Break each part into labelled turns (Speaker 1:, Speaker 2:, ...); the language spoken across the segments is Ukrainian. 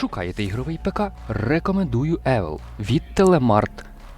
Speaker 1: Шукаєте ігровий ПК? Рекомендую Evil від Telemart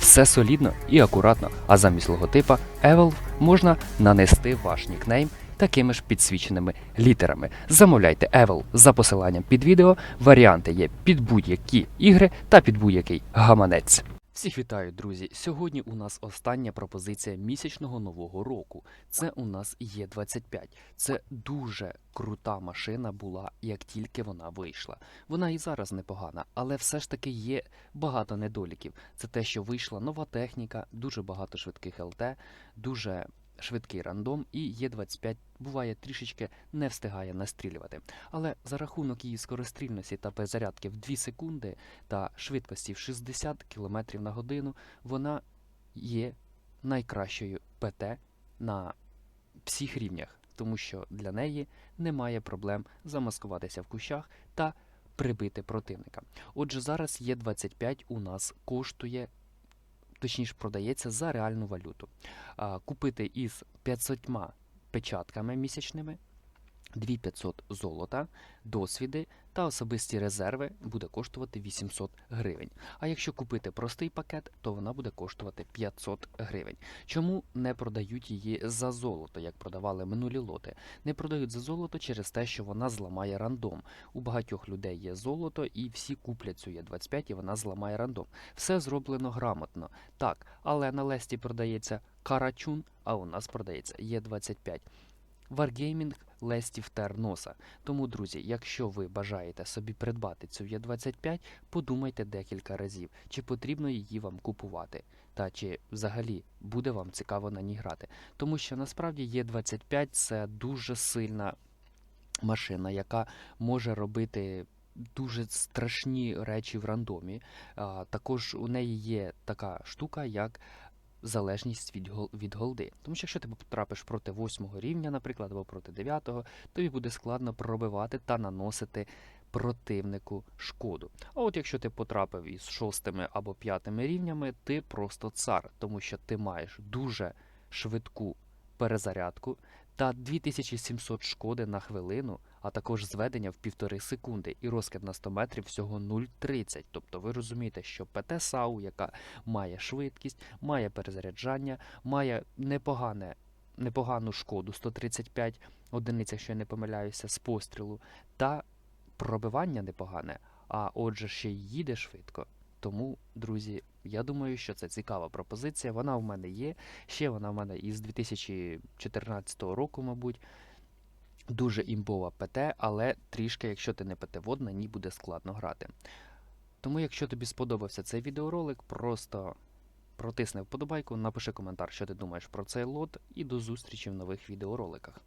Speaker 1: Все солідно і акуратно, а замість логотипа Evolve можна нанести ваш нікнейм такими ж підсвіченими літерами. Замовляйте Evolve за посиланням під відео. Варіанти є під будь-які ігри та під будь-який гаманець. Всіх вітаю, друзі! Сьогодні у нас остання пропозиція місячного нового року. Це у нас є 25. Це дуже крута машина була, як тільки вона вийшла. Вона і зараз непогана, але все ж таки є багато недоліків. Це те, що вийшла нова техніка, дуже багато швидких ЛТ, дуже швидкий рандом, і Є25 буває трішечки не встигає настрілювати. Але за рахунок її скорострільності та перезарядки в 2 секунди та швидкості в 60 км на годину, вона є найкращою ПТ на всіх рівнях, тому що для неї немає проблем замаскуватися в кущах та прибити противника. Отже, зараз є 25 у нас коштує, точніше продається за реальну валюту. Купити із 500 печатками місячними. 2500 золота, досвіди та особисті резерви буде коштувати 800 гривень. А якщо купити простий пакет, то вона буде коштувати 500 гривень. Чому не продають її за золото, як продавали минулі лоти? Не продають за золото через те, що вона зламає рандом. У багатьох людей є золото, і всі куплять цю Є25, і вона зламає рандом. Все зроблено грамотно. Так, але на лесті продається карачун, а у нас продається Є25. Wargaming Лестів Терноса. Тому, друзі, якщо ви бажаєте собі придбати цю Є25, подумайте декілька разів, чи потрібно її вам купувати, та чи взагалі буде вам цікаво на ній грати. Тому що насправді Є25 це дуже сильна машина, яка може робити. Дуже страшні речі в рандомі. А, також у неї є така штука, як залежність від, від голди. Тому що якщо ти потрапиш проти 8 рівня, наприклад, або проти 9, тобі буде складно пробивати та наносити противнику шкоду. А от якщо ти потрапив із 6 або 5 рівнями, ти просто цар, тому що ти маєш дуже швидку перезарядку та 2700 шкоди на хвилину, а також зведення в півтори секунди і розкид на 100 метрів всього 0,30. Тобто ви розумієте, що ПТ САУ, яка має швидкість, має перезаряджання, має непогане, непогану шкоду 135 одиниць, якщо я не помиляюся, з пострілу, та пробивання непогане, а отже, ще й їде швидко. Тому, друзі, я думаю, що це цікава пропозиція. Вона в мене є. Ще вона в мене із 2014 року, мабуть. Дуже імбова ПТ, але трішки, якщо ти не ПТ-вод, на ній буде складно грати. Тому, якщо тобі сподобався цей відеоролик, просто протисни вподобайку, напиши коментар, що ти думаєш про цей лот, і до зустрічі в нових відеороликах.